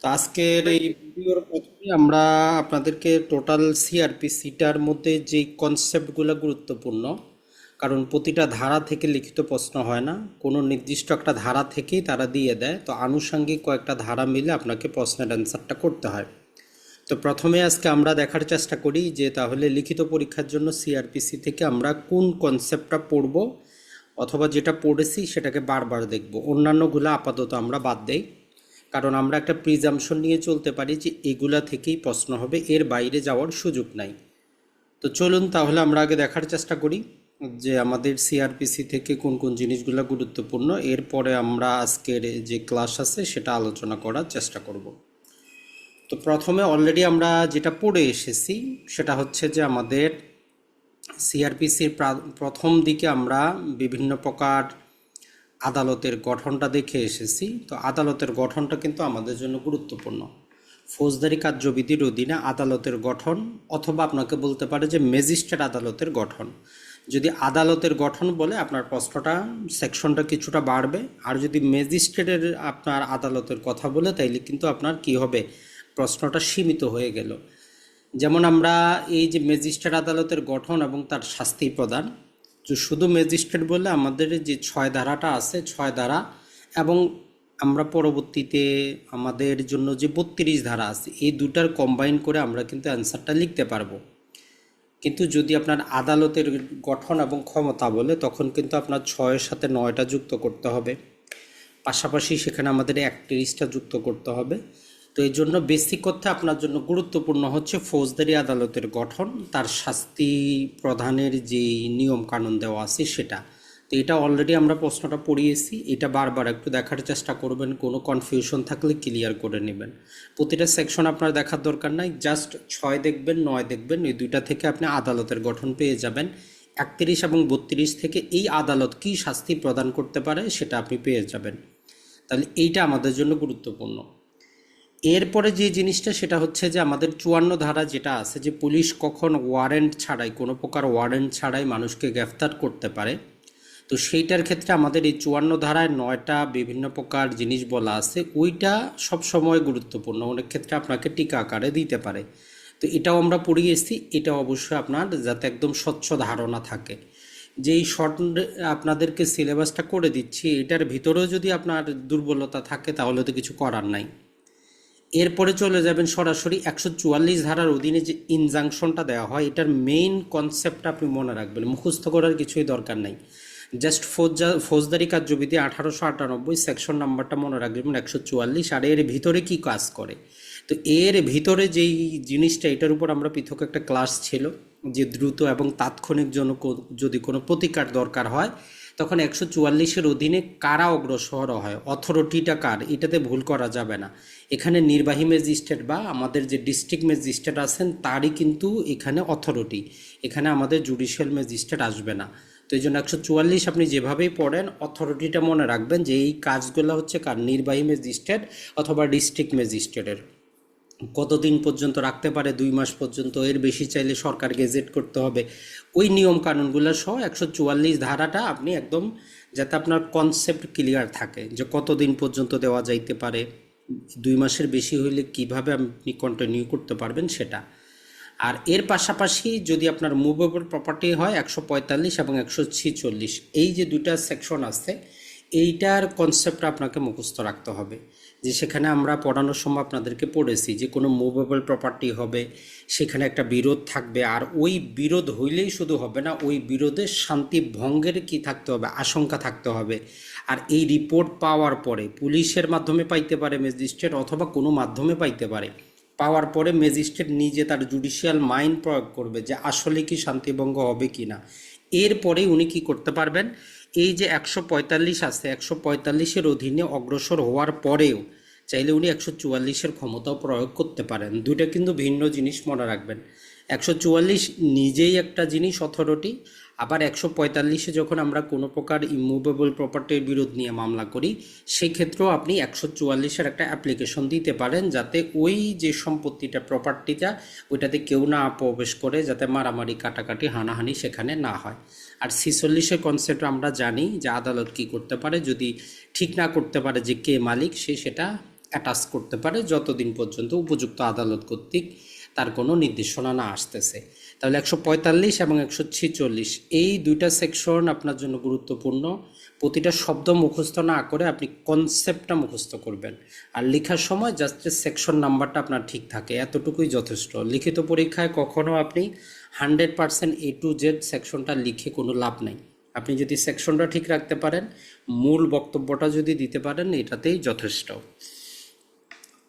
তো আজকের এই ভিডিওর প্রথমে আমরা আপনাদেরকে টোটাল সিআরপিসিটার মধ্যে যে কনসেপ্টগুলো গুরুত্বপূর্ণ, কারণ প্রতিটা ধারা থেকে লিখিত প্রশ্ন হয় না। কোনো নির্দিষ্ট একটা ধারা থেকেই তারা দিয়ে দেয়। তো আনুষঙ্গিক কয়েকটা ধারা মিলে আপনাকে প্রশ্নের অ্যান্সারটা করতে হয়। তো প্রথমে আজকে আমরা দেখার চেষ্টা করি যে তাহলে লিখিত পরীক্ষার জন্য সিআরপিসি থেকে আমরা কোন কনসেপ্টটা পড়ব, অথবা যেটা পড়েছি সেটাকে বারবার দেখব। অন্যান্যগুলো আপাতত আমরা বাদ দেই। কারণ আমরা একটা প্রিজামশন নিয়ে চলতে পারি যে এগুলা থেকেই প্রশ্ন হবে, এর বাইরে যাওয়ার সুযোগ নাই। তো চলুন তাহলে আমরা আগে দেখার চেষ্টা করি যে আমাদের সিআরপিসি থেকে কোন কোন জিনিসগুলো গুরুত্বপূর্ণ। এরপরে আমরা আজকের যে ক্লাস আছে সেটা আলোচনা করার চেষ্টা করব। তো প্রথমে অলরেডি আমরা যেটা পড়ে এসেছি সেটা হচ্ছে যে আমাদের সিআরপিসির প্রথম দিকে আমরা বিভিন্ন প্রকার আদালতের গঠনটা দেখে এসেছি। তো আদালতের গঠনটা কিন্তু আমাদের জন্য গুরুত্বপূর্ণ। ফৌজদারি কার্যবিধির অধীনে আদালতের গঠন অথবা আপনাকে বলতে পারে যে ম্যাজিস্ট্রেট আদালতের গঠন। যদি আদালতের গঠন বলে আপনার প্রশ্নটা, সেকশনটা কিছুটা বাড়বে। আর যদি ম্যাজিস্ট্রেটের আপনার আদালতের কথা বলে, তাইলে কিন্তু আপনার কি হবে? প্রশ্নটা সীমিত হয়ে গেল। যেমন আমরা এই যে ম্যাজিস্ট্রেট আদালতের গঠন এবং তার শাস্তি প্রদান শুধু ম্যাজিস্ট্রেট বললে আমাদের যে ছয় ধারাটা আছে, ছয় ধারা এবং আমরা পরবর্তীতে আমাদের জন্য যে বত্রিশ ধারা আছে, এই দুটার কম্বাইন করে আমরা কিন্তু অ্যান্সারটা লিখতে পারব। কিন্তু যদি আপনার আদালতের গঠন এবং ক্ষমতা বলে, তখন কিন্তু আপনার ছয়ের সাথে নয়টা যুক্ত করতে হবে। পাশাপাশি সেখানে আমাদের একত্রিশটা যুক্ত করতে হবে। তো এই জন্য বেসিক করতে আপনার জন্য গুরুত্বপূর্ণ হচ্ছে ফৌজদারি আদালতের গঠন, তার শাস্তি প্রদানের যে নিয়ম কানুন দেওয়া আছে সেটা। তো এটা অলরেডি আমরা প্রশ্নটা পড়িয়েছি, এটা বারবার একটু দেখার চেষ্টা করবেন, কোনো কনফিউশন থাকলে ক্লিয়ার করে নেবেন। প্রতিটা সেকশন আপনার দেখার দরকার নাই জাস্ট ছয় দেখবেন, নয় দেখবেন, এই দুইটা থেকে আপনি আদালতের গঠন পেয়ে যাবেন। একত্রিশ এবং বত্রিশ থেকে এই আদালত কি শাস্তি প্রদান করতে পারে সেটা আপনি পেয়ে যাবেন। তাহলে এইটা আমাদের জন্য গুরুত্বপূর্ণ। এরপরে যে জিনিসটা, সেটা হচ্ছে যে আমাদের চুয়ান্ন ধারা যেটা আছে যে পুলিশ কখন ওয়ারেন্ট ছাড়াই, কোনো প্রকার ওয়ারেন্ট ছাড়াই মানুষকে গ্রেফতার করতে পারে, তো সেইটার ক্ষেত্রে আমাদের এই চুয়ান্ন ধারায় নয়টা বিভিন্ন প্রকার জিনিস বলা আছে, ওইটা সব সময় গুরুত্বপূর্ণ, অনেক ক্ষেত্রে আপনাকে টিকা আকারে দিতে পারে। তো এটাও আমরা পড়িয়ে এসেছি, এটা অবশ্যই আপনার যাতে একদম স্বচ্ছ ধারণা থাকে। যে এই শর্ট আপনাদেরকে সিলেবাসটা করে দিচ্ছি, এটার ভিতরেও যদি আপনার দুর্বলতা থাকে, তাহলে তো কিছু করার নাই। এরপরে চলে যাবেন সরাসরি একশো চুয়াল্লিশ ধারার অধীনে যে ইনজাংশনটা দেওয়া হয়, এটার মেইন কনসেপ্টটা আপনি মনে রাখবেন। মুখস্থ করার কিছুই দরকার নাই। জাস্ট ফৌজা, ফৌজদারি কার্যবিধি আঠারোশো আটানব্বই সেকশন নাম্বারটা মনে রাখবেন একশো চুয়াল্লিশ, আর এর ভিতরে কি কাজ করে? তো এর ভিতরে যেই জিনিসটা, এটার উপর আমরা পৃথক একটা ক্লাস ছিল, যে দ্রুত এবং তাৎক্ষণিক জন্য যদি কোনো প্রতিকার দরকার হয় তখন একশো চুয়াল্লিশের অধীনে কারা অগ্রসর হয়? অথরিটিটা কার? এটাতে ভুল করা যাবে না। এখানে নির্বাহী ম্যাজিস্ট্রেট বা আমাদের যে ডিস্ট্রিক্ট ম্যাজিস্ট্রেট আছেন, তারই কিন্তু এখানে অথরিটি। এখানে আমাদের জুডিশিয়াল ম্যাজিস্ট্রেট আসবে না। তো এই জন্য একশো চুয়াল্লিশ আপনি যেভাবেই পড়েন, অথরিটিটা মনে রাখবেন যে এই কাজগুলো হচ্ছে কার? নির্বাহী ম্যাজিস্ট্রেট অথবা ডিস্ট্রিক্ট ম্যাজিস্ট্রেটের। কতদিন পর্যন্ত রাখতে পারে, দুই মাস পর্যন্ত, এর বেশি চাইলে সরকার গেজেট করতে হবে। ওই নিয়ম কানুনগুলো সহ একশো চুয়াল্লিশ ধারাটা আপনি একদম যাতে আপনার কনসেপ্ট ক্লিয়ার থাকে যে কতদিন পর্যন্ত দেওয়া যাইতে পারে, দুই মাসের বেশি হইলে কীভাবে আপনি কন্টিনিউ করতে পারবেন সেটা। আর এর পাশাপাশি যদি আপনার মুভেবল প্রপার্টি হয় একশো পঁয়তাল্লিশ এবং একশো ছিচল্লিশ, এই যে দুটা সেকশন আছে, এইটার কনসেপ্ট আপনাকে মুখস্থ রাখতে হবে। যে সেখানে আমরা পড়ানোর সময় আপনাদেরকে পড়েছি যে কোনো মুভেবল প্রপার্টি হবে, সেখানে একটা বিরোধ থাকবে, আর ওই বিরোধ হইলেই শুধু হবে না, ওই বিরোধের শান্তি ভঙ্গের কি থাকতে হবে? আশঙ্কা থাকতে হবে। আর এই রিপোর্ট পাওয়ার পরে পুলিশের মাধ্যমে পাইতে পারে ম্যাজিস্ট্রেট অথবা কোনো মাধ্যমে পাইতে পারে। পাওয়ার পরে ম্যাজিস্ট্রেট নিজে তার জুডিশিয়াল মাইন্ড প্রয়োগ করবে যে আসলে কি শান্তিভঙ্গ হবে কি না এরপরে উনি কি করতে পারবেন? এই যে একশো পঁয়তাল্লিশ আছে, একশো পঁয়তাল্লিশের অধীনে অগ্রসর হওয়ার পরেও চাইলে উনি একশো চুয়াল্লিশের ক্ষমতাও প্রয়োগ করতে পারেন। দুইটা কিন্তু ভিন্ন জিনিস মনে রাখবেন। একশো চুয়াল্লিশ নিজেই একটা জিনিস, অথরিটি। আবার একশো পঁয়তাল্লিশে যখন আমরা কোনো প্রকার ইমুভেবল প্রপার্টির বিরোধ নিয়ে মামলা করি সেই ক্ষেত্রেও আপনি একশো চুয়াল্লিশের একটা অ্যাপ্লিকেশন দিতে পারেন যাতে ওই যে সম্পত্তিটা প্রপার্টিটা ওইটাতে কেউ না প্রবেশ করে যাতে মারামারি, কাটাকাটি, হানাহানি সেখানে না হয়। আর ছিচল্লিশের কনসেপ্ট আমরা জানি যে আদালত কি করতে পারে, যদি ঠিক না করতে পারে যে কে মালিক, সে সেটা অ্যাটাচ করতে পারে যতদিন পর্যন্ত উপযুক্ত আদালত কর্তৃক তার কোনো নির্দেশনা না আসতেছে। তাহলে একশো পঁয়তাল্লিশ এবং একশো ছিচল্লিশ। এই দুইটা সেকশন আপনার জন্য গুরুত্বপূর্ণ। প্রতিটা শব্দ মুখস্থ না করে আপনি কনসেপ্টটা মুখস্থ করবেন। আর লেখার সময় জাস্ট সেকশন নাম্বারটা আপনার ঠিক থাকে, এতটুকুই যথেষ্ট। লিখিত পরীক্ষায় কখনও আপনি hundred percent A to Z সেকশনটা লিখে কোনো লাভ নেই। আপনি যদি সেকশনটা ঠিক রাখতে পারেন, মূল বক্তব্যটা যদি দিতে পারেন, এটাতেই যথেষ্ট।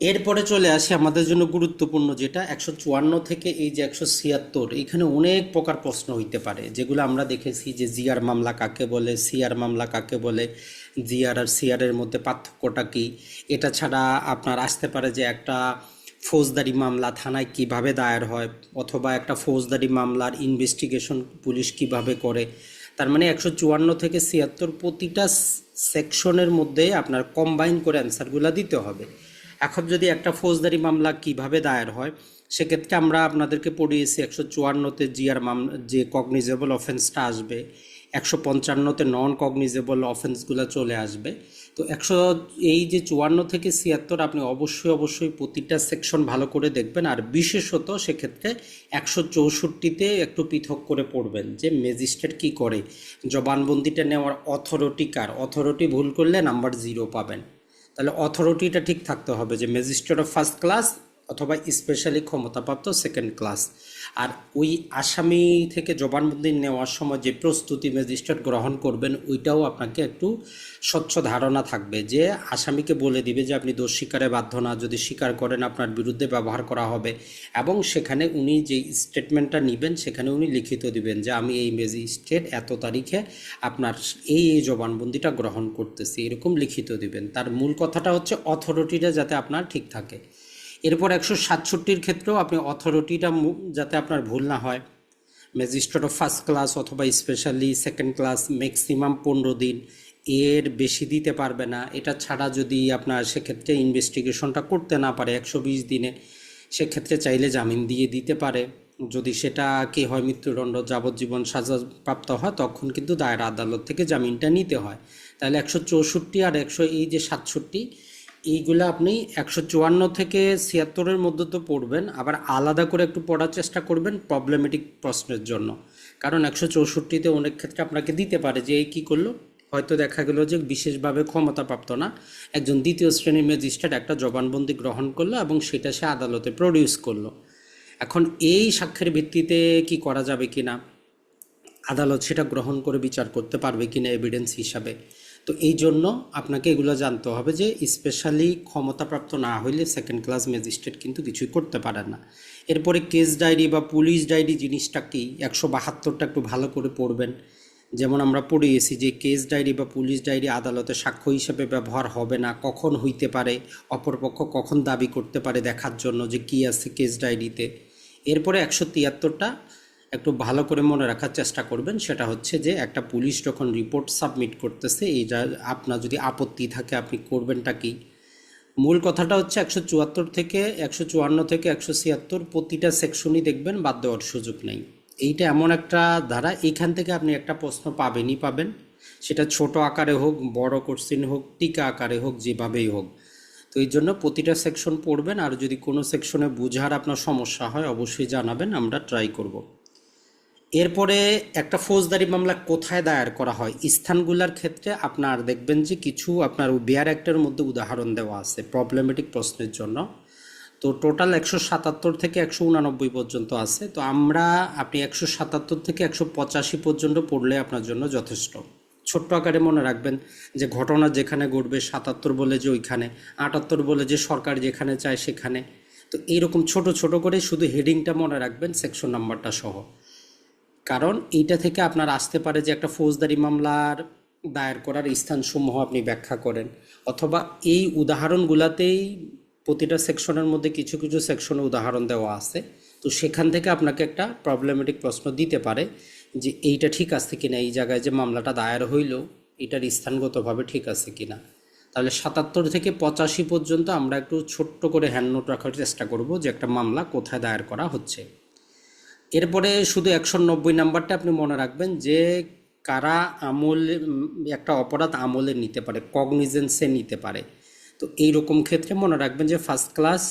এরপরে চলে আসি আমাদের জন্য গুরুত্বপূর্ণ যেটা, একশো চুয়ান্ন থেকে এই যে একশো ছিয়াত্তর, এখানে অনেক প্রকার প্রশ্ন হইতে পারে, যেগুলো আমরা দেখেছি যে জিআর মামলা কাকে বলে সিআর মামলা কাকে বলে জিআর আর সিআর এর মধ্যে পার্থক্যটা কী? এটা ছাড়া আপনার আসতে পারে যে একটা ফৌজদারি মামলা থানায় কীভাবে দায়ের হয়, অথবা একটা ফৌজদারি মামলার ইনভেস্টিগেশন পুলিশ কীভাবে করে। তার মানে একশো চুয়ান্ন থেকে ছিয়াত্তর প্রতিটা সেকশনের মধ্যে আপনার কম্বাইন করে অ্যান্সারগুলো দিতে হবে। এখন যদি একটা ফৌজদারি মামলা কীভাবে দায়ের হয়, সেক্ষেত্রে আমরা আপনাদেরকে পড়িয়েছি একশো চুয়ান্নতে জিআর মামলা যে কগনিজেবল অফেন্সটা আসবে, একশো পঞ্চান্নতে নন কগনিজেবল অফেন্সগুলো চলে আসবে। তো একশো, এই যে চুয়ান্ন থেকে ছিয়াত্তর আপনি অবশ্যই অবশ্যই প্রতিটা সেকশন ভালো করে দেখবেন। আর বিশেষত সেক্ষেত্রে একশো চৌষট্টিতে একটু পৃথক করে পড়বেন যে ম্যাজিস্ট্রেট কি করে। জবানবন্দিটা নেওয়ার অথরিটি কার? অথরিটি ভুল করলে নাম্বার জিরো পাবেন। তাহলে অথরিটিটা ঠিক থাকতে হবে যে ম্যাজিস্ট্রেট অফ ফার্স্ট ক্লাস অথবা স্পেশালি ক্ষমতাপ্রাপ্ত সেকেন্ড ক্লাস আর ওই আসামি থেকে জবানবন্দি নেওয়ার সময় যে প্রস্তুতি ম্যাজিস্ট্রেট গ্রহণ করবেন, ওইটাও আপনাকে একটু স্বচ্ছ ধারণা থাকবে যে আসামিকে বলে দিবে যে আপনি দোষ স্বীকারে বাধ্য না, যদি স্বীকার করেন আপনার বিরুদ্ধে ব্যবহার করা হবে। এবং সেখানে উনি যে স্টেটমেন্টটা নেবেন, সেখানে উনি লিখিত দিবেন যে আমি এই ম্যাজিস্ট্রেট এত তারিখে আপনার এই এই জবানবন্দিটা গ্রহণ করতেছি, এরকম লিখিত দিবেন। তার মূল কথাটা হচ্ছে অথরিটিটা যাতে আপনার ঠিক থাকে। এরপর একশো সাতষট্টির ক্ষেত্রেও আপনি অথরিটিটা যাতে আপনার ভুল না হয়। ম্যাজিস্ট্রেট অফ ফার্স্ট ক্লাস অথবা স্পেশালি সেকেন্ড ক্লাস ম্যাক্সিমাম পনেরো দিন। এর বেশি দিতে পারবে না। এটা ছাড়া যদি আপনার সেক্ষেত্রে ইনভেস্টিগেশনটা করতে না পারে একশো বিশ দিনে, সেক্ষেত্রে চাইলে জামিন দিয়ে দিতে পারে। যদি সেটা কি হয়, মৃত্যুদণ্ড, যাবজ্জীবন সাজাপ্রাপ্ত হয়, তখন কিন্তু দায়ের আদালত থেকে জামিনটা নিতে হয়। তাহলে একশো চৌষট্টি আর একশো, এই যে সাতষট্টি এইগুলো আপনি একশো চুয়ান্ন থেকে ছিয়াত্তরের মধ্যে তো পড়বেন, আবার আলাদা করে একটু পড়ার চেষ্টা করবেন প্রবলেমেটিক প্রশ্নের জন্য। কারণ একশো চৌষট্টিতে অনেক ক্ষেত্রে আপনাকে দিতে পারে যে এই কী করল, হয়তো দেখা গেল যে বিশেষভাবে ক্ষমতাপ্রাপ্ত না। একজন দ্বিতীয় শ্রেণির ম্যাজিস্ট্রেট একটা জবানবন্দি গ্রহণ করল এবং সেটা সে আদালতে প্রডিউস করল। এখন এই সাক্ষ্যের ভিত্তিতে কি করা যাবে কি না আদালত সেটা গ্রহণ করে বিচার করতে পারবে কি না এভিডেন্স হিসাবে। তো এই জন্য আপনাকে এগুলো জানতে হবে যে স্পেশালি ক্ষমতাপ্রাপ্ত না হইলে সেকেন্ড ক্লাস ম্যাজিস্ট্রেট কিন্তু কিছুই করতে পারেন না। এরপরে কেস ডায়েরি বা পুলিশ ডায়েরি জিনিসটা কি? একশো বাহাত্তরটা একটু ভালো করে পড়বেন। যেমন আমরা পড়িয়েছি যে কেস ডায়েরি বা পুলিশ ডায়েরি আদালতে সাক্ষ্য হিসেবে ব্যবহার হবে না, কখন হইতে পারে, অপরপক্ষ কখন দাবি করতে পারে দেখার জন্য যে কি আছে কেস ডায়েরিতে এরপরে একশো তিয়াত্তরটা একটু ভালো করে মনে রাখার চেষ্টা করবেন। সেটা হচ্ছে যে, একটা পুলিশ যখন রিপোর্ট সাবমিট করতেছে, এই যা আপনার যদি আপত্তি থাকে, আপনি করবেনটা কি? মূল কথাটা হচ্ছে একশো চুয়াত্তর থেকে, একশো চুয়ান্ন থেকে একশো ছিয়াত্তর প্রতিটা সেকশনই দেখবেন, বাদ দেওয়ার সুযোগ নেই। এইটা এমন একটা ধারা, এইখান থেকে আপনি একটা প্রশ্ন পাবেনই পাবেন। সেটা ছোট আকারে হোক, বড় কোশ্চিন হোক, টিকা আকারে হোক, যেভাবেই হোক। তো এই জন্য প্রতিটা সেকশন পড়বেন, আর যদি কোনো সেকশনে বুঝার আপনার সমস্যা হয়, অবশ্যই জানাবেন, আমরা ট্রাই করব। এরপরে একটা ফৌজদারি মামলা কোথায় দায়ের করা হয়? স্থানগুলোর ক্ষেত্রে আপনার দেখবেন যে কিছু আপনার বেয়ার অ্যাক্টের মধ্যে উদাহরণ দেওয়া আছে প্রবলেমেটিক প্রশ্নের জন্য। তো টোটাল একশো সাতাত্তর থেকে একশো উনানব্বই পর্যন্ত আছে। তো আমরা, আপনি একশো সাতাত্তর থেকে একশো পঁচাশি পর্যন্ত পড়লে আপনার জন্য যথেষ্ট। ছোট্ট আকারে মনে রাখবেন যে ঘটনা যেখানে ঘটবে, সাতাত্তর বলে যে ওইখানে, আটাত্তর বলে যে সরকার যেখানে চায় সেখানে। তো এইরকম ছোট ছোট করে শুধু হেডিংটা মনে রাখবেন সেকশন নাম্বারটা সহ। কারণ এইটা থেকে আপনার আসতে পারে যে একটা ফৌজদারি মামলার দায়ের করার স্থানসমূহ আপনি ব্যাখ্যা করেন। অথবা এই উদাহরণগুলাতেই প্রতিটা সেকশনের মধ্যে কিছু কিছু সেকশনে উদাহরণ দেওয়া আছে। তো সেখান থেকে আপনাকে একটা প্রবলেমেটিক প্রশ্ন দিতে পারে যে এইটা ঠিক আছে কিনা, এই জায়গায় যে মামলাটা দায়ের হইল, এটার স্থানগতভাবে ঠিক আছে কিনা। তাহলে সাতাত্তর থেকে পঁচাশি পর্যন্ত আমরা একটু ছোট্ট করে হ্যান্ড নোট রাখার চেষ্টা করব যে একটা মামলা কোথায় দায়ের করা হচ্ছে। এরপরে শুধু একশো নব্বই নাম্বারটা আপনি মনে রাখবেন যে কারা আমল, একটা অপরাধ আমলে নিতে পারে কগনিজেন্সে নিতে পারে। তো এই রকম ক্ষেত্রে মনে রাখবেন যে ফার্স্ট ক্লাস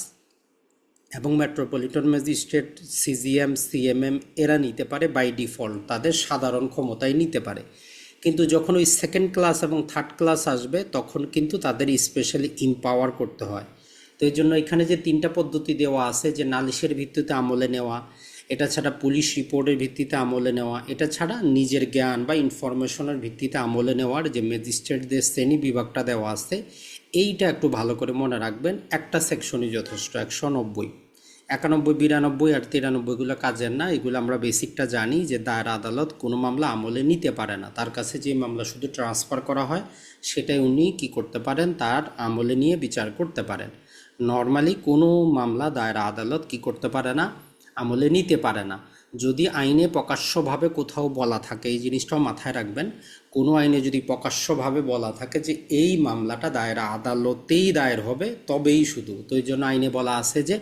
এবং মেট্রোপলিটন ম্যাজিস্ট্রেট সিজিএম সিএমএম এরা নিতে পারে বাই ডিফল্ট তাদের সাধারণ ক্ষমতায় নিতে পারে। কিন্তু যখন ওই সেকেন্ড ক্লাস এবং থার্ড ক্লাস আসবে, তখন কিন্তু তাদের স্পেশালি ইম্পাওয়ার করতে হয়। তো এই জন্য এখানে যে তিনটা পদ্ধতি দেওয়া আছে, যে নালিশের ভিত্তিতে আমলে নেওয়া এটা ছাড়া পুলিশ রিপোর্টের ভিত্তিতে আমলে নেওয়া, এটা ছাড়া নিজের জ্ঞান বা ইনফরমেশনের ভিত্তিতে আমলে নেওয়ার যে ম্যাজিস্ট্রেটদের শ্রেণি বিভাগটা দেওয়া আছে, এইটা একটু ভালো করে মনে রাখবেন, একটা সেকশনই যথেষ্ট, একশো নব্বই। একানব্বই, বিরানব্বই আর তিরানব্বইগুলো কাজের না, এগুলো আমরা বেসিকটা জানি যে দায়রা আদালত কোনো মামলা আমলে নিতে পারে না। তার কাছে যে মামলা শুধু ট্রান্সফার করা হয়, সেটাই উনি কি করতে পারেন, তার আমলে নিয়ে বিচার করতে পারেন। নর্মালি কোনো মামলা দায়রা আদালত কি করতে পারে না আমলে নিতে পারে না। যদি আইনে প্রকাশ্যভাবে কোথাও বলা থাকে, এই জিনিসটাও মাথায় রাখবেন। কোনো আইনে যদি প্রকাশ্যভাবে বলা থাকে যে এই মামলাটা দায়রা, আদালতেই দায়ের হবে, তবেই শুধু। তো এই জন্য আইনে বলা আছে যে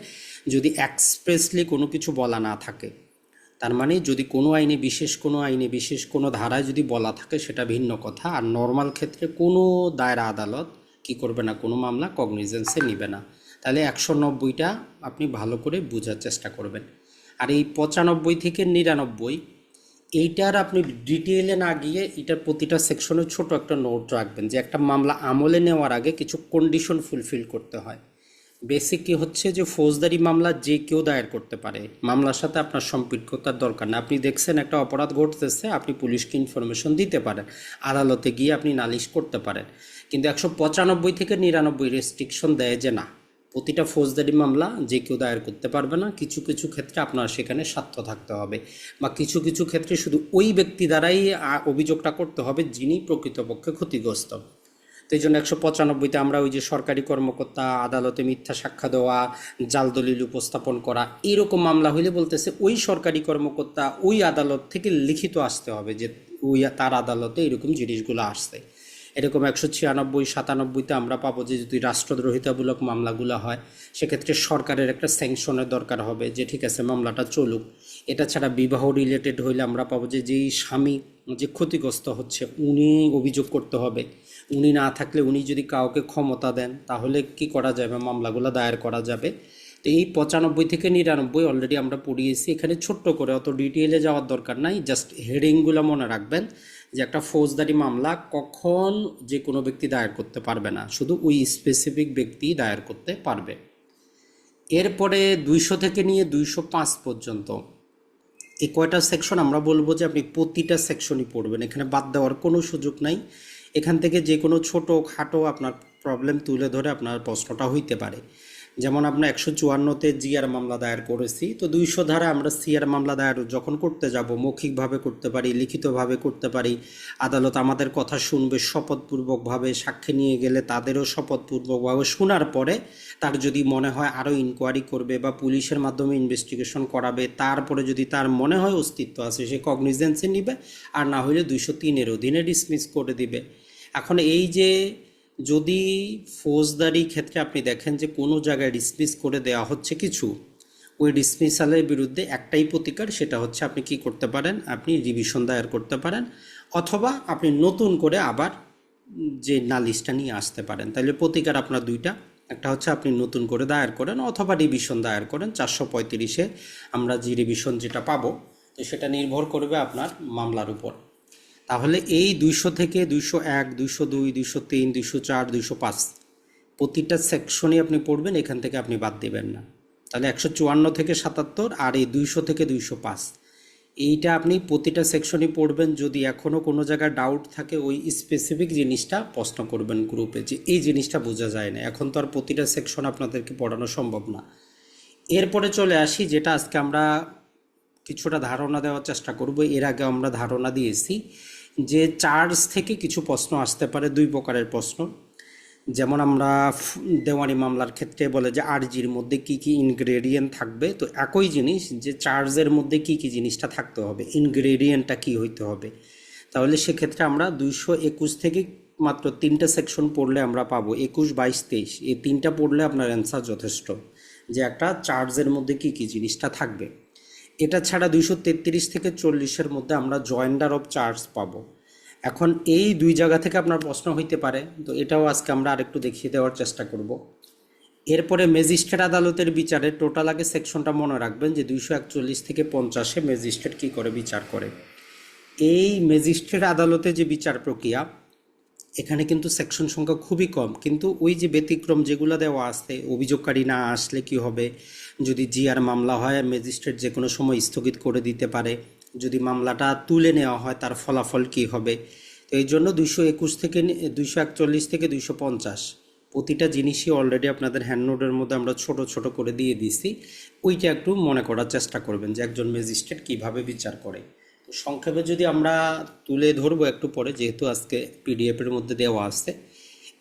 যদি এক্সপ্রেসলি কোনো কিছু বলা না থাকে, তার মানে যদি কোনো আইনে বিশেষ কোনো আইনে বিশেষ কোনো ধারায় যদি বলা থাকে, সেটা ভিন্ন কথা। আর নর্মাল ক্ষেত্রে কোনো দায়রা আদালত কি করবে না, কোনো মামলা কগনিজেন্সে নিবে না। তাহলে একশো নব্বইটা আপনি ভালো করে বোঝার চেষ্টা করবেন। আর এই পঁচানব্বই থেকে নিরানব্বই, এইটার আপনি ডিটেইলে না গিয়ে এটার প্রতিটা সেকশনে ছোট একটা নোট রাখবেন যে একটা মামলা আমলে নেওয়ার আগে কিছু কন্ডিশন ফুলফিল করতে হয়। বেসিক কি হচ্ছে যে ফৌজদারি মামলা যে কেউ দায়ের করতে পারে, মামলার সাথে আপনার সম্পৃক্ততার দরকার না। আপনি দেখছেন একটা অপরাধ ঘটতেছে, আপনি পুলিশকে ইনফরমেশন দিতে পারেন, আদালতে গিয়ে আপনি নালিশ করতে পারেন। কিন্তু একশো পঁচানব্বই থেকে নিরানব্বই রেস্ট্রিকশন দেয় যে না। প্রতিটা ফৌজদারি মামলা যে কেউ দায়ের করতে পারবে না, কিছু কিছু ক্ষেত্রে আপনার সেখানে স্বার্থ থাকতে হবে বা কিছু কিছু ক্ষেত্রে শুধু ওই ব্যক্তি দ্বারাই অভিযোগটা করতে হবে যিনি প্রকৃতপক্ষে ক্ষতিগ্রস্ত। তো এই জন্য একশো পঁচানব্বইতে আমরা ওই যে সরকারি কর্মকর্তা, আদালতে মিথ্যা সাক্ষ্য দেওয়া, জাল দলিল উপস্থাপন করা, এরকম মামলা হইলে বলতেছে ওই সরকারি কর্মকর্তা, ওই আদালত থেকে লিখিত আসতে হবে যে ওই তার আদালতে এরকম জিনিসগুলো আসছে। এরকম একশো ছিয়ানব্বই, সাতানব্বইতে আমরা পাবো যে যদি রাষ্ট্রদ্রোহিতামূলক মামলাগুলো হয়, সেক্ষেত্রে সরকারের একটা স্যাংশনের দরকার হবে যে ঠিক আছে মামলাটা চলুক। এটা ছাড়া বিবাহ রিলেটেড হইলে আমরা পাবো যে যেই স্বামী যে ক্ষতিগ্রস্ত হচ্ছে, উনি অভিযোগ করতে হবে। উনি না থাকলে উনি যদি কাউকে ক্ষমতা দেন, তাহলে কি করা যাবে? মামলাগুলো দায়ের করা যাবে। তো এই পঁচানব্বই থেকে নিরানব্বই অলরেডি আমরা পড়িয়েছি। এখানে ছোট্ট করে অত ডিটেইলে যাওয়ার দরকার নাই। জাস্ট হেডিংগুলো মনে রাখবেন। যে একটা ফৌজদারি মামলা কখন যে কোনো ব্যক্তি দায়ের করতে পারবে না, শুধু ওই স্পেসিফিক ব্যক্তি দায়ের করতে পারবে। এরপরে দুইশো থেকে নিয়ে দুইশো পাঁচ পর্যন্ত এই কয়টা সেকশন আমরা বলব যে আপনি প্রতিটা সেকশনই পড়বেন। এখানে বাদ দেওয়ার কোনো সুযোগ নাই। এখান থেকে যে কোনো ছোটো খাটো আপনার প্রবলেম তুলে ধরে আপনার প্রশ্নটা হইতে পারে। যেমন আমরা একশো চুয়ান্নতে জিআর মামলা দায়ের করেছি, তো দুইশো ধারা আমরা সিআর মামলা দায়ের যখন করতে যাব, মৌখিকভাবে করতে পারি, লিখিতভাবে করতে পারি, আদালত আমাদের কথা শুনবে, শপথপূর্বকভাবে সাক্ষী নিয়ে গেলে তাদেরও শপথপূর্বকভাবে শোনার পরে তার যদি মনে হয় আরও ইনকোয়ারি করবে বা পুলিশের মাধ্যমে ইনভেস্টিগেশন করাবে, তারপরে যদি তার মনে হয় অস্তিত্ব আছে, সে কগনিজেন্সে নিবে, আর না হলে দুইশো তিনের অধীনে ডিসমিস করে দিবে। এখন এই যে যদি ফৌজদারি ক্ষেত্রে আপনি দেখেন যে কোনো জায়গায় ডিসমিস করে দেওয়া হচ্ছে কিছু, ওই ডিসমিসালের বিরুদ্ধে একটাই প্রতিকার, সেটা হচ্ছে আপনি কি করতে পারেন? আপনি রিভিশন দায়ের করতে পারেন, অথবা আপনি নতুন করে আবার যে নালিশটা নিয়ে আসতে পারেন। তাহলে প্রতিকার আপনার দুইটা, একটা হচ্ছে আপনি নতুন করে দায়ের করেন, অথবা রিভিশন দায়ের করেন। চারশো পঁয়ত্রিশে আমরা যে রিভিশন যেটা পাবো, তো সেটা নির্ভর করবে আপনার মামলার উপর। তাহলে এই দুইশো থেকে দুইশো এক, দুইশো দুই, দুইশো তিন, দুইশো চার, দুইশো পাঁচ প্রতিটা সেকশনই আপনি পড়বেন, এখান থেকে আপনি বাদ দেবেন না। তাহলে একশো চুয়ান্ন থেকে সাতাত্তর আর এই দুইশো থেকে দুইশো পাঁচ। এইটা আপনি প্রতিটা সেকশনই পড়বেন, যদি এখনও কোনো জায়গায় ডাউট থাকে, ওই স্পেসিফিক জিনিসটা প্রশ্ন করবেন গ্রুপে যে এই জিনিসটা বোঝা যায় না। এখন তো আর প্রতিটা সেকশন আপনাদেরকে পড়ানো সম্ভব না। এরপরে চলে আসি, যেটা আজকে আমরা কিছুটা ধারণা দেওয়ার চেষ্টা করব। এর আগে আমরা ধারণা দিয়েছি যে চার্জ থেকে কিছু প্রশ্ন আসতে পারে, দুই প্রকারের প্রশ্ন। যেমন আমরা দেওয়ানি মামলার ক্ষেত্রে বলে যে আরজির মধ্যে কি কি ইনগ্রেডিয়েন্ট থাকবে, তো একই জিনিস যে চার্জের মধ্যে কি কি জিনিসটা থাকতে হবে ইনগ্রেডিয়েন্টটা কি হইতে হবে। তাহলে সেক্ষেত্রে আমরা দুইশো একুশ থেকে মাত্র তিনটে সেকশন পড়লে আমরা পাবো, একুশ, বাইশ, তেইশ। এই তিনটা পড়লে আপনার অ্যান্সার যথেষ্ট। যে একটা চার্জের মধ্যে কি কি জিনিসটা থাকবে। এটা ছাড়া দুইশো তেত্রিশ থেকে চল্লিশের মধ্যে আমরা জয়েন্ডার অফ চার্জ পাবো। এখন এই দুই জায়গা থেকে আপনার প্রশ্ন হইতে পারে, তো এটাও আজকে আমরা আরেকটু দেখিয়ে দেওয়ার চেষ্টা করব। এরপরে ম্যাজিস্ট্রেট আদালতের বিচারে টোটাল আগে সেকশনটা মনে রাখবেন যে দুইশো একচল্লিশ থেকে পঞ্চাশে ম্যাজিস্ট্রেট কী করে বিচার করে। এই ম্যাজিস্ট্রেট আদালতে যে বিচার প্রক্রিয়া এখানে কিন্তু সেকশন সংখ্যা খুবই কম। কিন্তু ওই যে ব্যতিক্রম যেগুলো দেওয়া আছে, অভিযোগকারী না আসলে কি হবে? যদি জিআর মামলা হয় ম্যাজিস্ট্রেট যে কোনো সময় স্থগিত করে দিতে পারে। যদি মামলাটা তুলে নেওয়া হয়, তার ফলাফল কি হবে? তো এই জন্য দুইশো একুশ থেকে দুইশো একচল্লিশ থেকে দুইশো পঞ্চাশ। প্রতিটা জিনিসই অলরেডি আপনাদের হ্যান্ড নোটের মধ্যে আমরা ছোট ছোট করে দিয়ে দিছি ওইটা একটু মনে করার চেষ্টা করবেন যে একজন ম্যাজিস্ট্রেট কীভাবে বিচার করে। সংক্ষেপে যদি আমরা তুলে ধরবো একটু পরে, যেহেতু আজকে পিডিএফের মধ্যে দেওয়া আছে।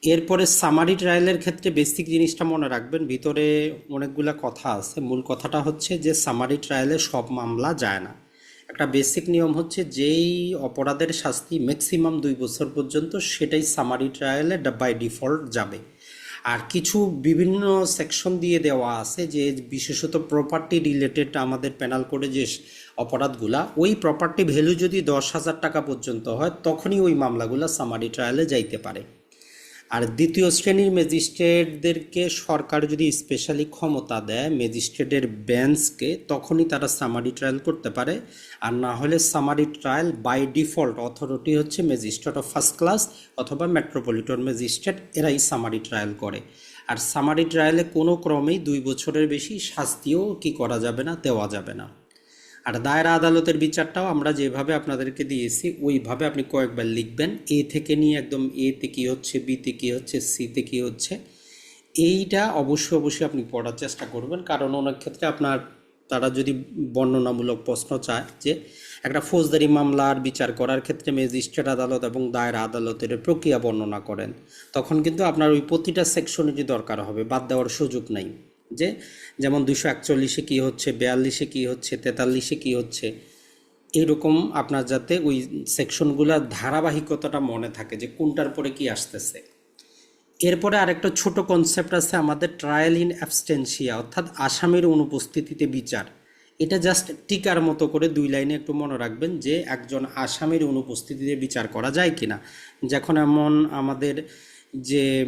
এরপরে সামারি ট্রায়ালের ক্ষেত্রে বেসিক জিনিসটা মনে রাখবেন, ভিতরে অনেকগুলা কথা আছে। মূল কথাটা হচ্ছে যে সামারি ট্রায়ালে সব মামলা যায় না। একটা বেসিক নিয়ম হচ্ছে, যেই অপরাধের শাস্তি ম্যাক্সিমাম দুই বছর পর্যন্ত, সেটাই সামারি ট্রায়ালে বাই ডিফল্ট যাবে। আর কিছু বিভিন্ন সেকশন দিয়ে দেওয়া আছে, যে বিশেষত প্রপার্টি রিলেটেড আমাদের প্যানাল কোডে যে অপরাধগুলা, ওই প্রপার্টি ভ্যালু যদি দশ হাজার টাকা পর্যন্ত হয়, তখনই ওই মামলাগুলো সামারি ট্রায়ালে যাইতে পারে। আর দ্বিতীয় শ্রেণির ম্যাজিস্ট্রেটদেরকে সরকার যদি স্পেশালি ক্ষমতা দেয় ম্যাজিস্ট্রেটের বেঞ্চকে তখনই তারা সামারি ট্রায়াল করতে পারে। আর না হলে summary trial by default authority হচ্ছে ম্যাজিস্ট্রেট অফ ফার্স্ট ক্লাস অথবা মেট্রোপলিটন ম্যাজিস্ট্রেট এরাই সামারি ট্রায়াল করে। আর সামারি ট্রায়ালে কোনো ক্রমেই দুই বছরের বেশি শাস্তিও কি করা যাবে না, দেওয়া যাবে না। আর দায়রা আদালতের বিচারটাও আমরা যেভাবে আপনাদেরকে দিয়েছি, ওইভাবে আপনি কয়েকবার লিখবেন। এ থেকে নিয়ে একদম এতে কী হচ্ছে বিতে কী হচ্ছে সিতে কী হচ্ছে, এইটা অবশ্যই অবশ্যই আপনি পড়ার চেষ্টা করবেন। কারণ অনেক ক্ষেত্রে আপনার, তারা যদি বর্ণনামূলক প্রশ্ন চায় যে একটা ফৌজদারি মামলার বিচার করার ক্ষেত্রে ম্যাজিস্ট্রেট আদালত এবং দায়রা আদালতের প্রক্রিয়া বর্ণনা করেন, তখন কিন্তু আপনার ওই প্রতিটা সেকশনেরই দরকার হবে, বাদ দেওয়ার সুযোগ নাই। যে, যেমন দুশো একচল্লিশে কী হচ্ছে, বিয়াল্লিশে কী হচ্ছে, তেতাল্লিশে কী হচ্ছে এইরকম আপনার যাতে ওই সেকশনগুলোর ধারাবাহিকতাটা মনে থাকে যে কোনটার পরে কি আসতেছে। এরপরে আরেকটা ছোট কনসেপ্ট আছে আমাদের ট্রায়াল ইন অ্যাবস্টেন্সিয়া অর্থাৎ আসামির অনুপস্থিতিতে বিচার। এটা জাস্ট টিকার মতো করে দুই লাইনে একটু মনে রাখবেন যে একজন আসামির অনুপস্থিতিতে বিচার করা যায় কিনা। যখন এমন আমাদের যে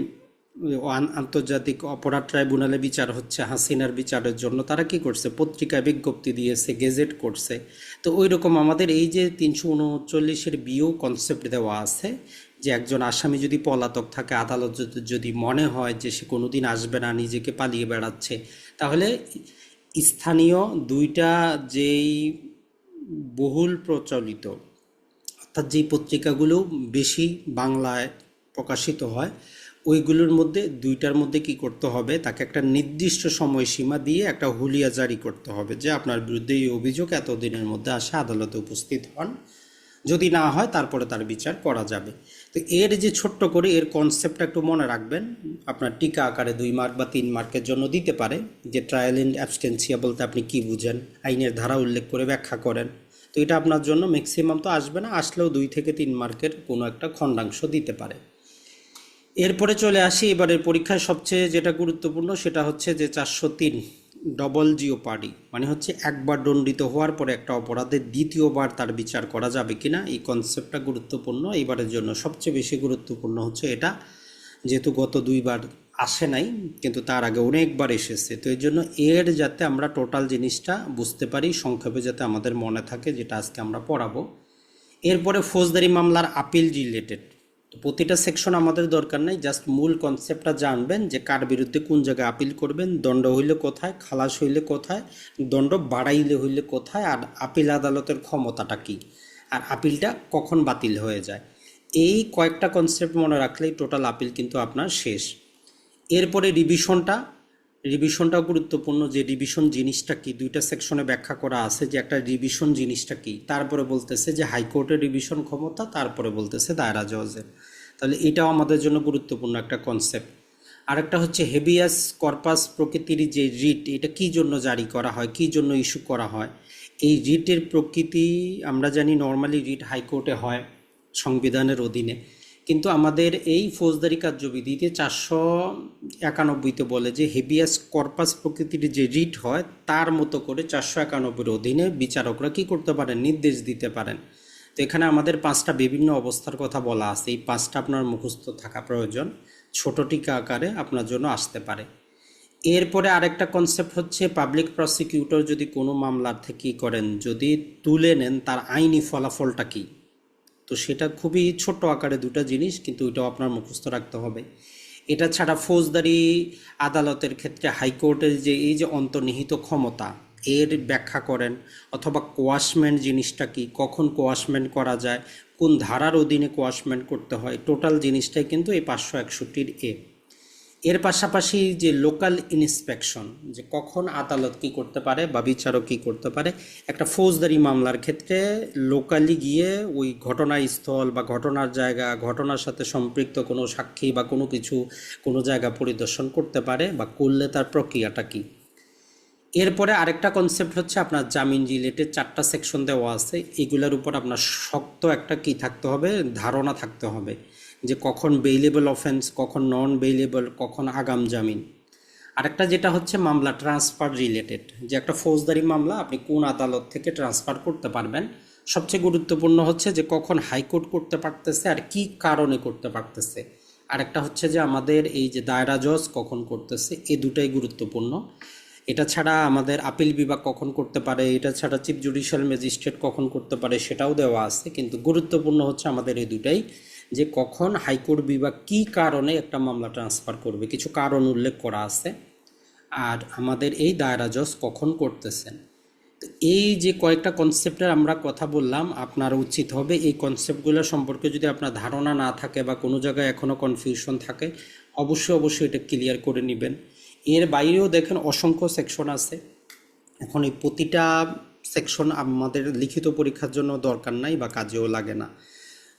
আন্তর্জাতিক অপরাধ ট্রাইব্যুনালে বিচার হচ্ছে, হাসিনার বিচারের জন্য। তারা কি করছে? পত্রিকায় বিজ্ঞপ্তি দিয়েছে, গেজেট করছে। তো ওই রকম আমাদের এই যে তিনশো উনচল্লিশের বিও কনসেপ্ট দেওয়া আছে, যে একজন আসামি যদি পলাতক থাকে, আদালত যদি- মনে হয় যে সে কোনোদিন আসবে না, নিজেকে পালিয়ে বেড়াচ্ছে, তাহলে স্থানীয় দুইটা যেই বহুল প্রচলিত, অর্থাৎ যেই পত্রিকাগুলো বেশি বাংলায় প্রকাশিত হয় ওইগুলোর মধ্যে দুইটার মধ্যে কি করতে হবে? তাকে একটা নির্দিষ্ট সময়সীমা দিয়ে একটা হুলিয়া জারি করতে হবে যে আপনার বিরুদ্ধে এই অভিযোগ এতদিনের মধ্যে আসে, আদালতে উপস্থিত হন। যদি না হয়, তারপরে তার বিচার করা যাবে। তো এর যে ছোট্ট করে এর কনসেপ্টটা একটু মনে রাখবেন। আপনার টিকা আকারে দুই মার্ক বা তিন মার্কের জন্য দিতে পারে। যে ট্রায়াল ইন অ্যাবস্টেন্সিয়া বলতে আপনি কি বুঝেন? আইনের ধারা উল্লেখ করে ব্যাখ্যা করেন। তো এটা আপনার জন্য ম্যাক্সিমাম তো আসবে না। আসলেও দুই থেকে তিন মার্কের কোনো একটা খণ্ডাংশ দিতে পারে। এরপরে চলে আসি, এবারের পরীক্ষায় সবচেয়ে যেটা গুরুত্বপূর্ণ সেটা হচ্ছে যে চারশো তিন ডবল জিওপার্ডি মানে হচ্ছে একবার দণ্ডিত হওয়ার পরে একটা অপরাধের দ্বিতীয়বার তার বিচার করা যাবে কিনা, এই কনসেপ্টটা গুরুত্বপূর্ণ। এবারের জন্য সবচেয়ে বেশি গুরুত্বপূর্ণ হচ্ছে এটা, যেহেতু গত দুইবার আসে নাই, কিন্তু তার আগে অনেকবার এসেছে। তো এই জন্য এর যাতে আমরা টোটাল জিনিসটা বুঝতে পারি, সংক্ষেপে যাতে আমাদের মনে থাকে, যেটা আজকে আমরা পড়াবো। এরপরে ফৌজদারি মামলার আপিল রিলেটেড তো প্রতিটা সেকশন আমাদের দরকার নাই জাস্ট মূল কনসেপ্টটা জানবেন যে কার বিরুদ্ধে কোন জায়গায় আপিল করবেন, দণ্ড হইলে কোথায়, খালাস হইলে কোথায়, দণ্ড বাড়াইলে হইলে কোথায়, আর আপিল আদালতের ক্ষমতাটা কী, আর আপিলটা কখন বাতিল হয়ে যায়। এই কয়েকটা কনসেপ্ট মনে রাখলেই টোটাল আপিল কিন্তু আপনার শেষ। এরপরে রিভিশনটা রিভিশনটা গুরুত্বপূর্ণ যে রিভিশন জিনিসটা কি? দুইটা সেকশনে ব্যাখ্যা করা আছে যে একটা রিভিশন জিনিসটা কি? তারপরে বলতেছে যে হাইকোর্টের রিভিশন ক্ষমতা, তারপরে বলতেছে দায়রা জজের। তাহলে এটাও আমাদের জন্য গুরুত্বপূর্ণ একটা কনসেপ্ট আরেকটা হচ্ছে হেভিয়াস কর্পাস প্রকৃতির যে রিট এটা কি জন্য জারি করা হয়? কি জন্য ইস্যু করা হয়? এই রিটের প্রকৃতি, আমরা জানি নর্মালি রিট হাইকোর্টে হয় সংবিধানের অধীনে। কিন্তু আমাদের এই ফৌজদারি কার্যবিধিতে চারশো একানব্বইতে বলে যে হেভিয়াস কর্পাস প্রকৃতির যে রিট হয়, তার মতো করে চারশো একানব্বইয়ের অধীনে বিচারকরা কি করতে পারেন? নির্দেশ দিতে পারেন। তো এখানে আমাদের পাঁচটা বিভিন্ন অবস্থার কথা বলা আছে। এই পাঁচটা আপনার মুখস্থ থাকা প্রয়োজন। ছোট টিকা আকারে আপনার জন্য আসতে পারে। এরপরে আরেকটা কনসেপ্ট হচ্ছে পাবলিক প্রসিকিউটর যদি কোনো মামলার থেকে করেন, যদি তুলে নেন, তার আইনি ফলাফলটা কী? তো সেটা খুবই ছোট্ট আকারে দুটা জিনিস, কিন্তু ওইটাও আপনার মুখস্থ রাখতে হবে। এটা ছাড়া ফৌজদারি আদালতের ক্ষেত্রে হাইকোর্টের যে, এই যে অন্তর্নিহিত ক্ষমতা, এর ব্যাখ্যা করেন, অথবা কোয়াশমেন্ট জিনিসটা কি, কখন কোয়াশমেন্ট করা যায়, কোন ধারার অধীনে কোয়াশমেন্ট করতে হয়, টোটাল জিনিসটাই কিন্তু এই পাঁচশো একষট্টির এ। এর পাশাপাশি যে লোকাল ইন্সপেকশন, যে কখন আদালত কি করতে পারে বা বিচারক কি করতে পারে, একটা ফৌজদারি মামলার ক্ষেত্রে লোকালি গিয়ে ওই ঘটনাস্থল বা ঘটনার জায়গা, ঘটনার সাথে সম্পৃক্ত কোনো সাক্ষী বা কোনো কিছু কোনো জায়গা পরিদর্শন করতে পারে বা করলে তার প্রক্রিয়াটা কী? এরপরে আরেকটা কনসেপ্ট হচ্ছে আপনার জামিন রিলেটেড চারটা সেকশন দেওয়া আছে। এগুলোর উপর আপনার শক্ত একটা কি থাকতে হবে? ধারণা থাকতে হবে। যে কখন বেইলেবল অফেন্স কখন নন বেইলেবল কখন আগাম জামিন। আরেকটা যেটা হচ্ছে মামলা ট্রান্সফার রিলেটেড যে একটা ফৌজদারি মামলা, আপনি কোন আদালত থেকে ট্রান্সফার করতে পারবেন। সবচেয়ে গুরুত্বপূর্ণ হচ্ছে যে কখন হাইকোর্ট করতে পারতেছে আর কি কারণে করতে পারতেছে। আরেকটা হচ্ছে যে আমাদের এই যে দায়রা জজ কখন করতেছে, এ দুটাই গুরুত্বপূর্ণ। এটা ছাড়া আমাদের আপিল বিভাগ কখন করতে পারে, এটা ছাড়া চিফ জুডিশিয়াল ম্যাজিস্ট্রেট কখন করতে পারে সেটাও দেওয়া আছে, কিন্তু গুরুত্বপূর্ণ হচ্ছে আমাদের এই দুটাই। যে কখন হাইকোর্ট বিভাগ কি কারণে একটা মামলা ট্রান্সফার করবে, কিছু কারণ উল্লেখ করা আছে। আর আমাদের এই দায়রা জজ কখন করতেছেন? তো এই যে কয়েকটা কনসেপ্টের আমরা কথা বললাম, আপনার উচিত হবে এই কনসেপ্টগুলো সম্পর্কে যদি আপনার ধারণা না থাকে বা কোনো জায়গায় এখনও কনফিউশন থাকে, অবশ্যই অবশ্যই এটা ক্লিয়ার করে নেবেন। এর বাইরেও দেখেন অসংখ্য সেকশন আছে। এখন এই প্রতিটা সেকশন আমাদের লিখিত পরীক্ষার জন্য দরকার নাই বা কাজেও লাগে না।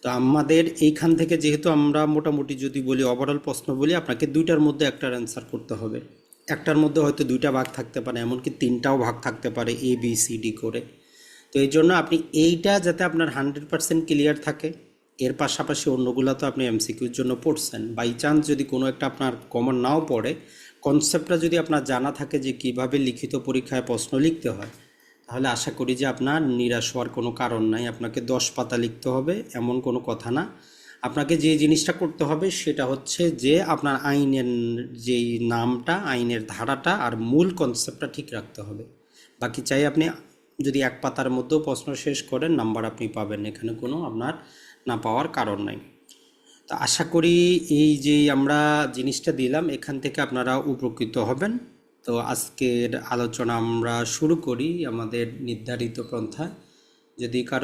তো আমাদের এইখান থেকে যেহেতু আমরা মোটামুটি যদি বলি ওভারঅল প্রশ্ন বলি, আপনাকে দুইটার মধ্যে একটার অ্যান্সার করতে হবে। একটার মধ্যে হয়তো দুইটা ভাগ থাকতে পারে, এমনকি তিনটাও ভাগ থাকতে পারে এ বি সি ডি করে। তো এই জন্য আপনি এইটা যাতে আপনার হান্ড্রেড পার্সেন্ট ক্লিয়ার থাকে, এর পাশাপাশি অন্যগুলো তো আপনি এমসিকিউর জন্য পড়ছেন। বাই চান্স যদি কোনো একটা আপনার কমন নাও পড়ে কনসেপ্টটা যদি আপনার জানা থাকে যে কীভাবে লিখিত পরীক্ষায় প্রশ্ন লিখতে হয় তাহলে আশা করি যে আপনার নিরাশ হওয়ার কোনো কারণ নাই। আপনাকে দশ পাতা লিখতে হবে, এমন কোনো কথা না। আপনাকে যে জিনিসটা করতে হবে সেটা হচ্ছে যে আপনার আইনের যেই নামটা, আইনের ধারাটা আর মূল কনসেপ্টটা ঠিক রাখতে হবে। বাকি চাই আপনি যদি এক পাতার মধ্যেও প্রশ্ন শেষ করেন, নাম্বার আপনি পাবেন। এখানে কোনো আপনার না পাওয়ার কারণ নাই। তো আশা করি এই যে আমরা জিনিসটা দিলাম, এখান থেকে আপনারা উপকৃত হবেন। তো আজকের আলোচনা আমরা শুরু করি আমাদের নির্ধারিত পন্থায় যদি কারও